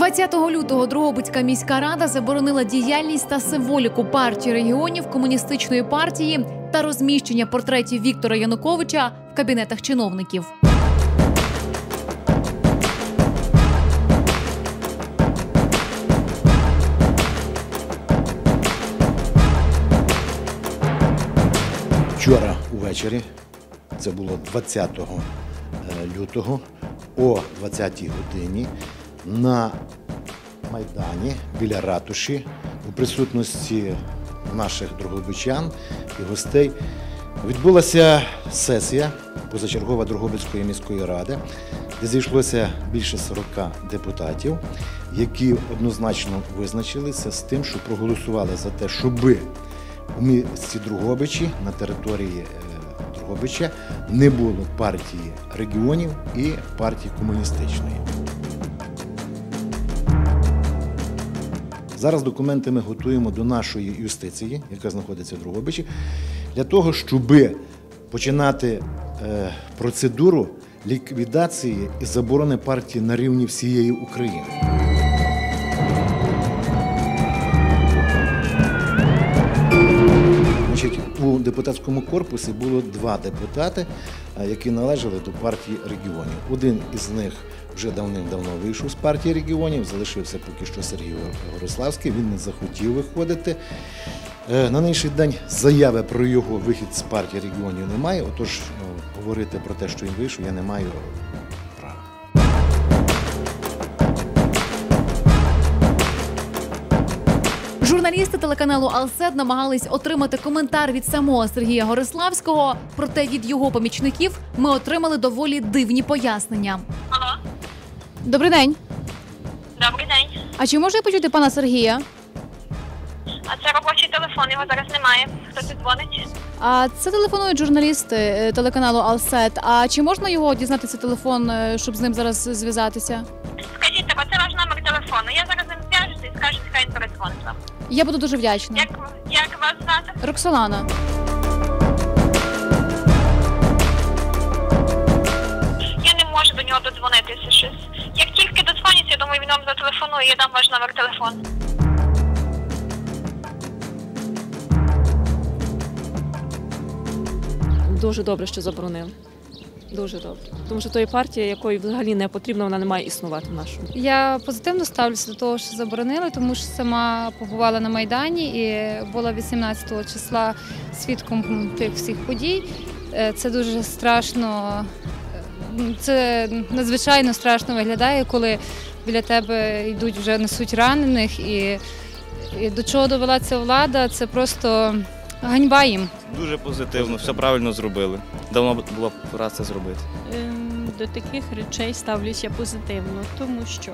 20 лютого Дрогобицька міська рада заборонила діяльність та символіку партії регіонів комуністичної партії та розміщення портретів Віктора Януковича в кабінетах чиновників. Вчора увечері, це було 20 е, лютого, о 20 годині на Майдані біля ратуші у присутності наших другобичан і гостей відбулася сесія позачергова Другобицької міської ради, де зійшлося більше 40 депутатів, які однозначно визначилися з тим, що проголосували за те, щоби у місті Другобичі на території е, Другобича не було партії регіонів і партії комуністичної. Зараз документи ми готуємо до нашої юстиції, яка знаходиться в Другобичі, для того, щоб починати е, процедуру ліквідації і заборони партії на рівні всієї України. Значить, у депутатському корпусі було два депутати, які належали до партії регіонів. Один із них вже давним-давно вийшов з партії регіонів, залишився поки що Сергій Гориславський. Він не захотів виходити. Е, На нинішній день заяви про його вихід з партії регіонів немає. Отож, ну, говорити про те, що він вийшов, я не маю Журналісти телеканалу Алсет намагались отримати коментар від самого Сергія Гориславського. Проте від його помічників ми отримали доволі дивні пояснення. Алло, Добрий день. добрий день. А чи можна почути пана Сергія? А це робочий телефон, його зараз немає. Хто тут дзвонить? А це телефонують журналісти е, телеканалу Алсет. А чи можна його дізнатися телефон, е, щоб з ним зараз зв'язатися? Скажіть, тебе, це ваш номер телефону. Я зараз з ним зв'яжуся і скажу, хай він передзвонить вам. Я буду дуже вдячна. Як, як вас звати? Роксолана. Я не можу до нього додзвонитися щось. Як тільки додзвониться, я думаю, він вам зателефонує, я дам ваш номер телефону. Дуже добре, що заборонили. Дуже добре. Тому що тої партії, якої взагалі не потрібно, вона не має існувати в нашому. Я позитивно ставлюся до того, що заборонили, тому що сама побувала на Майдані і була 18 числа свідком тих всіх подій. Е, Це дуже страшно. е, Це надзвичайно страшно виглядає, коли біля тебе йдуть вже несуть ранених, і, і до чого довела ця влада, це просто ганьба їм. Дуже позитивно, все правильно зробили. Давно була пора це зробити. Ем, До таких речей ставлюся позитивно, тому що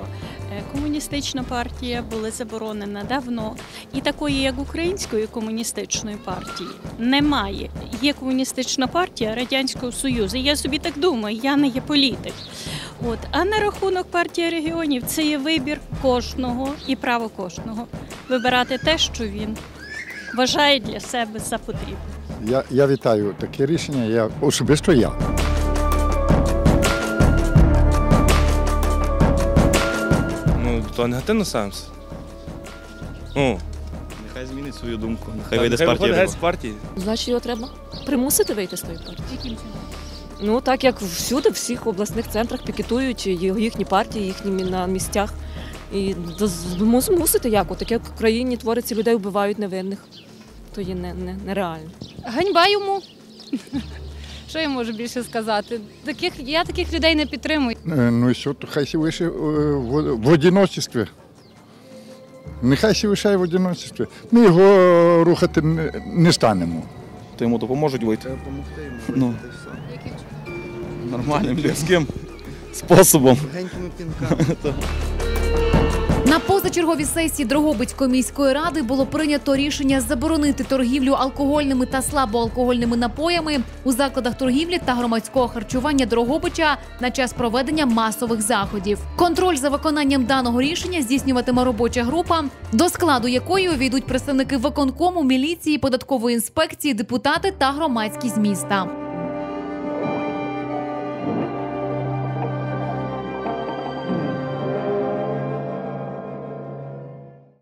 е, комуністична партія була заборонена давно, і такої, як Української комуністичної партії, немає. Є комуністична партія Радянського Союзу. Я собі так думаю, я не є політик. От а на рахунок партії регіонів це є вибір кожного і право кожного вибирати те, що він вважає для себе за потрібне. Я, я вітаю таке рішення. Я особисто я. Ну, то негативно сенс. Ну, нехай змінить свою думку. Нехай вийде з партії. геть з партії. Значить, його треба примусити вийти з тої партії. Ну так як всюди, в всіх обласних центрах пікетують їхні партії, їхні на місцях. І доз- мус- змусити як? От таке в країні твориться, людей вбивають невинних. То є не, не, нереально. Ганьба йому. Що я можу більше сказати? Таких я таких людей не підтримую. Е, Ну і що, то хай сі вище е, в, в одиночестві. Нехай сі лишає в одиночестві. Ми його рухати не, не станемо. То йому допоможуть вийти. Ну. Нормальним людським способом. На позачерговій сесії Дрогобицької міської ради було прийнято рішення заборонити торгівлю алкогольними та слабоалкогольними напоями у закладах торгівлі та громадського харчування Дрогобича на час проведення масових заходів. Контроль за виконанням даного рішення здійснюватиме робоча група, до складу якої увійдуть представники виконкому, міліції, податкової інспекції, депутати та громадськість міста.